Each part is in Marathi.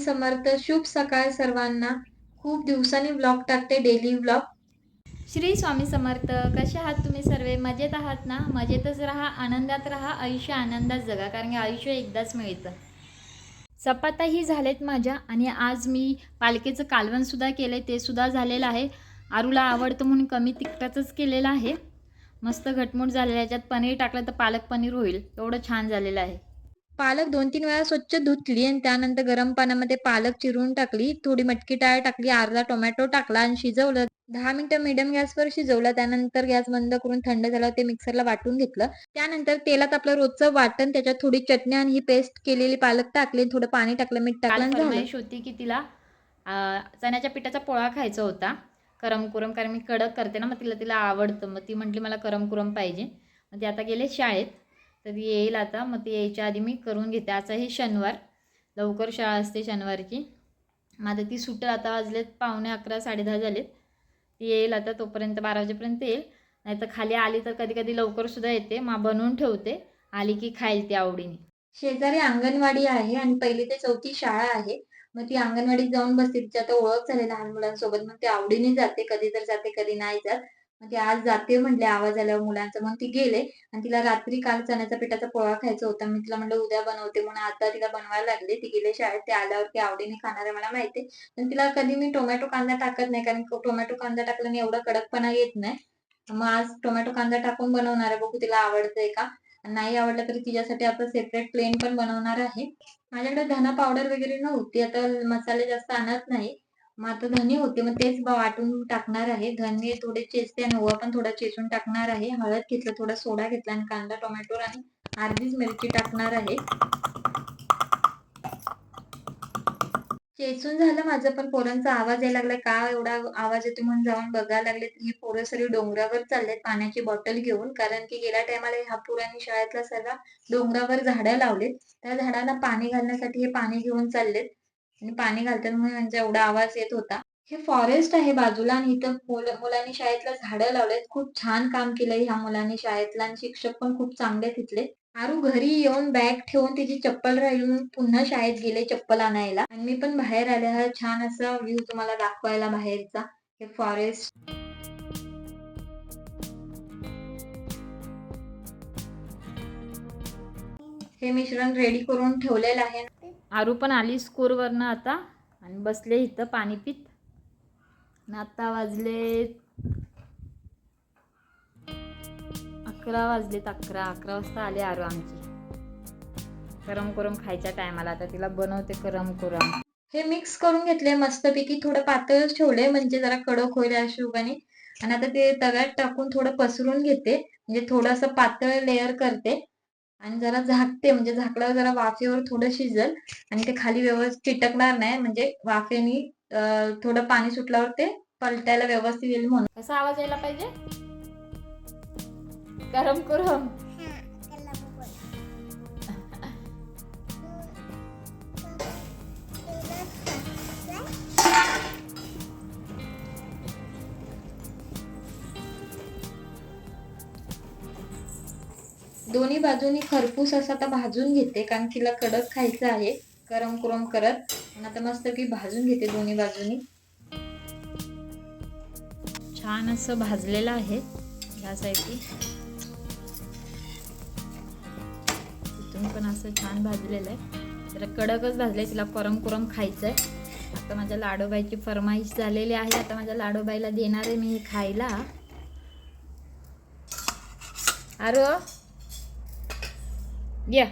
स्वामी समर्थ. शुभ सकाळ सर्वांना. खूप दिवसांनी ब्लॉग टाकते डेली ब्लॉग श्री स्वामी समर्थ. कसे आहात तुम्ही सर्व? मजेत आहात ना? मजेतच राहा आनंदात राहा आयुष्य आनंदात जगा कारण की आयुष्य एकदाच मिळतं. चपात्याही झालेत माझ्या आणि आज मी पालखीचं कालवणसुद्धा केलं आहे ते सुद्धा झालेलं आहे. आरूला आवडतं म्हणून कमी तिखटाचंच केलेलं आहे. मस्त घटमूट झालेलं आहे. याच्यात पनीर टाकलं तर पालक पनीर होईल. एवढं छान झालेलं आहे. पालक दोन तीन वेळा स्वच्छ धुतली आणि त्यानंतर गरम पाण्यामध्ये पालक चिरून टाकली थोडी मटकी डाळ टाकली अर्धा टोमॅटो टाकला आणि शिजवलं. दहा मिनिटं मिडियम गॅसवर शिजवलं त्यानंतर गॅस बंद करून थंड झाल्यावर ते मिक्सरला वाटून घेतलं. त्यानंतर तेलात आपलं रोजचं वाटण त्याच्यात थोडी चटणी आणि ही पेस्ट केलेली पालक टाकली थोडं पाणी टाकलं मीठ टाकलं झालं. होती की तिला चण्याच्या पिठाचा पोळा खायचा होता करम कुरम कारण मी कडक करते ना मग तिला तिला आवडतं. मग ती म्हटली मला करम कुरम पाहिजे. मग ती आता गेले शाळेत. तर येईल आता मग ती यायच्या आधी मी करून घेते. आजचा हे शनिवार लवकर शाळा असते शनिवारची. मग आता ती सुटेल आता वाजलेत पावणे अकरा साडेदहा झालेत. ती येईल आता तोपर्यंत बारा वाजेपर्यंत येईल. नाही तर खाली आली तर कधी कधी लवकरसुद्धा येते. मग बनवून ठेवते. आली की खाईल ती आवडीने. शेजारी अंगणवाडी आहे आणि पहिली ते चौथी शाळा आहे. मग ती अंगणवाडीत जाऊन बसते. तिची आता ओळख झाली लहान मुलांसोबत. मग ती आवडीने जाते. कधी तर जाते कधी नाही जात. मग आज जाते म्हटले आवाज आल्यावर मुलांचा. मग ती गेले आणि तिला रात्री काल चण्याचा पिठाचा पोळा खायचा होता. मी तिला म्हणलं उद्या बनवते म्हणून आता तिला बनवायला लागले. ती गेले शाळेत. ते आल्यावर ती आवडीने खाणार आहे मला माहिती पण तिला कधी मी टोमॅटो कांदा टाकत नाही कारण टोमॅटो कांदा टाकल्याने एवढा कडकपणा येत नाही. मग आज टोमॅटो कांदा टाकून बनवणार आहे. बघू तिला आवडतंय का? नाही आवडलं तरी तिच्यासाठी आपण सेपरेट प्लेन पण बनवणार आहे. माझ्याकडे धना पावडर वगैरे नव्हती. आता मसाले जास्त आणत नाही. मग आता धने होते मग तेच बा- वाटून टाकणार आहे. धने थोडे चेचते आणि ओवा पण थोडा चेचून टाकणार आहे. हळद घेतलं थोडा सोडा घेतला आणि कांदा टोमॅटो आणि अर्धीच मिरची टाकणार आहे. चेचून झालं माझं पण पोरांचा आवाज यायला लागलाय. का एवढा आवाज येतो म्हणून जाऊन बघायला लागले. हे ही पोरं सगळी डोंगरावर चाललेत पाण्याची बॉटल घेऊन. कारण की गेल्या टायमाला ह्या पोरांनी शाळेतला सर्व डोंगरावर झाडं लावलेत. त्या झाडांना पाणी घालण्यासाठी हे पाणी घेऊन चाललेत. आणि पाणी घालताना त्यांचा एवढा आवाज येत होता. हे फॉरेस्ट आहे बाजूला आणि इथं मुलांनी शाळेतला झाडं लावलेत. खूप छान काम केलंय ह्या मुलांनी शाळेतला आणि शिक्षक पण खूप चांगले तिथले. आरू घरी येऊन बॅग ठेवून तिची चप्पल राहिली पुन्हा शाळेत गेले चप्पल आणायला. आणि मी पण बाहेर आले. हा छान असा व्ह्यू तुम्हाला दाखवायला बाहेरचा. हे फॉरेस्ट हे मिश्रण रेडी करून ठेवलेलं आहे. आरू पण आली स्कूलवरनं आता आणि बसले इथं पाणी पित. आणि आता वाजले अकरा वाजलेत अकरा अकरा वाजता आले आरू आमची. करम करून खायच्या टायमाला आता तिला बनवते करम करम हे मिक्स करून घेतले मस्तपैकी थोडं पातळच ठेवले म्हणजे जरा कडक होईल या हिशोबाने. आणि आता ते तव्यात टाकून थोडं पसरून घेते म्हणजे थोडस पातळ लेअर करते. आणि जरा झाकते म्हणजे झाकल्यावर जरा वाफेवर थोडं शिजल आणि ते खाली व्यवस्थित चिटकणार नाही. म्हणजे वाफेनी थोडं पाणी सुटल्यावर ते पलटायला व्यवस्थित येईल म्हणून. कसा आवाज यायला पाहिजे? गरम करून. दोन्ही बाजूनी खरपूस असं आता भाजून घेते कारण तिला कडक खायचं आहे. गरम कुरम करत. आता मस्त मस्तपैकी भाजून घेते दोन्ही बाजूनी. छान असं भाजलेलं आहे यासाठी. तिथून इथून पण असं छान भाजलेलं आहे. जरा कडकच भाजलंय तिला करम कुरम खायचं आहे आता माझ्या लाडोबाईची फरमाईश झालेली आहे. आता माझ्या लाडोबाईला देणार आहे मी हे खायला. अरे या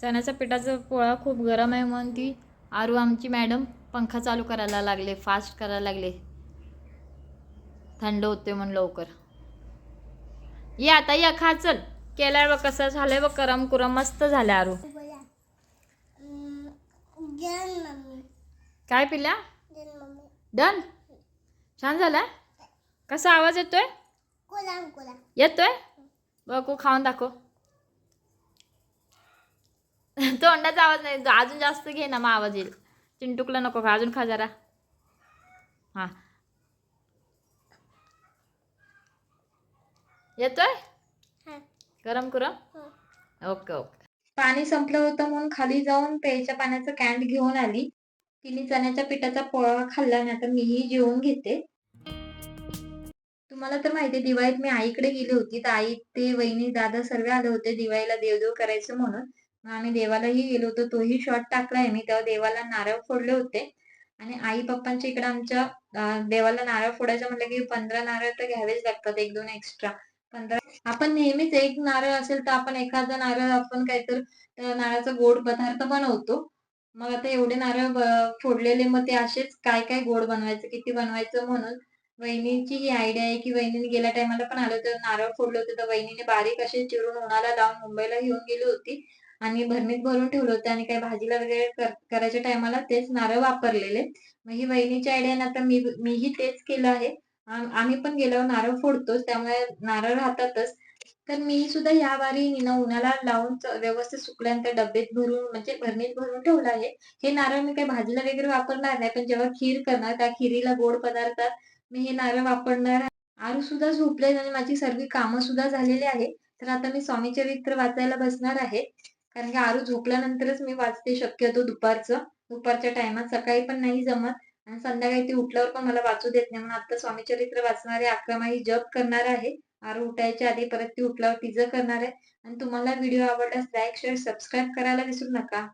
चण्याच्या पिठाचा पोळा खूप गरम आहे म्हणून ती. आरू आमची मॅडम पंखा चालू करायला लागले फास्ट करायला लागले. थंड होते म्हणून लवकर. ये आता या खा चल. केलाय बघ कसं झालंय बघ करम कुरम मस्त झालं आरू. काय पिल्या डन? छान झालाय? कसा आवाज येतोय? येतोय? बघू खाऊन दाखव. तोंडाचा आवाज नाही अजून जास्त घे ना मग आवाज येईल चिंटुकला नको खा अजून खा जरा हां येतोय गरम करून ओके ओके पाणी संपलं होतं म्हणून खाली जाऊन प्यायच्या पाण्याचं कॅन घेऊन आली. तिने चण्याच्या पिठाचा पोळा खाल्ला आणि आता मीही जेवून घेते. तुम्हाला तर माहिती आहे दिवाळीत मी आईकडे गेली होती. तर आई, ते वहिनी, दादा सर्व आले होते दिवाळीला देवदेव करायचं म्हणून. आम्ही देवालाही गेलो होतो. तोही शॉर्ट टाकलाय मी. तेव्हा देवाला नारळ फोडले होते आणि आई-पप्पांच्या इकडे आमच्या देवाला नारळ फोडायचं म्हटलं की 15 नारळ तर घ्यावेच लागतात. 1-2 एक्स्ट्रा. 15 आपण नेहमीच एक नारळ असेल तर आपण एखादा नारळ आपण काहीतरी नारळाचा गोड पदार्थ बनवतो. मग आता एवढे नारळ फोडलेले मग ते असेच काय-काय गोड बनवायचं, किती बनवायचं म्हणून वहिनीची ही आयडिया आहे, की वहिनीने गेल्या टायमाला पण आलं तर नारळ फोडले होते. तर वहिनीने बारीक असे चिरून उन्हाला लावून मुंबईला घेऊन गेली होती आणि भरणीत भरून ठेवलं होतं आणि काही भाजीला वगैरे कर करायच्या टायमाला तेच नारळ वापरलेले. मग ही वहिनीच्या आयडियाने आता मी मीही तेच केलं आहे. आम्ही पण गेल्यावर नारळ फोडतोच, त्यामुळे नारळ राहतातच. तर मी सुद्धा यावारी ना उन्हाला लावून व्यवस्थित सुकल्यानंतर डब्बेत भरून म्हणजे भरणीत भरून ठेवलं आहे. हे नारळ मी काही भाजीला वगैरे वापरणार नाही, पण जेव्हा खीर करणार त्या खिरीला गोड पदार्थात मी हे नारळ वापरणार आर आरू सुद्धा झोपले आणि माझी सर्व कामं सुद्धा झालेली आहे. तर आता मी स्वामी चरित्र वाचायला बसणार आहे. कारण की आरू झोपल्यानंतरच मी वाचते शक्यतो दुपारचं. दुपारच्या टायमात सकाळी पण नाही जमत आणि संध्याकाळी ती उठल्यावर पण मला वाचू देत नाही. म्हणून आता स्वामी चरित्र वाचणारे अक्रमाही जप करणार आहे. आरू उठायच्या आधी परत ती उठल्यावर तिचं करणार आहे आणि तुम्हाला व्हिडिओ आवडल्यास लाईक, शेअर, सबस्क्राईब करायला विसरू नका.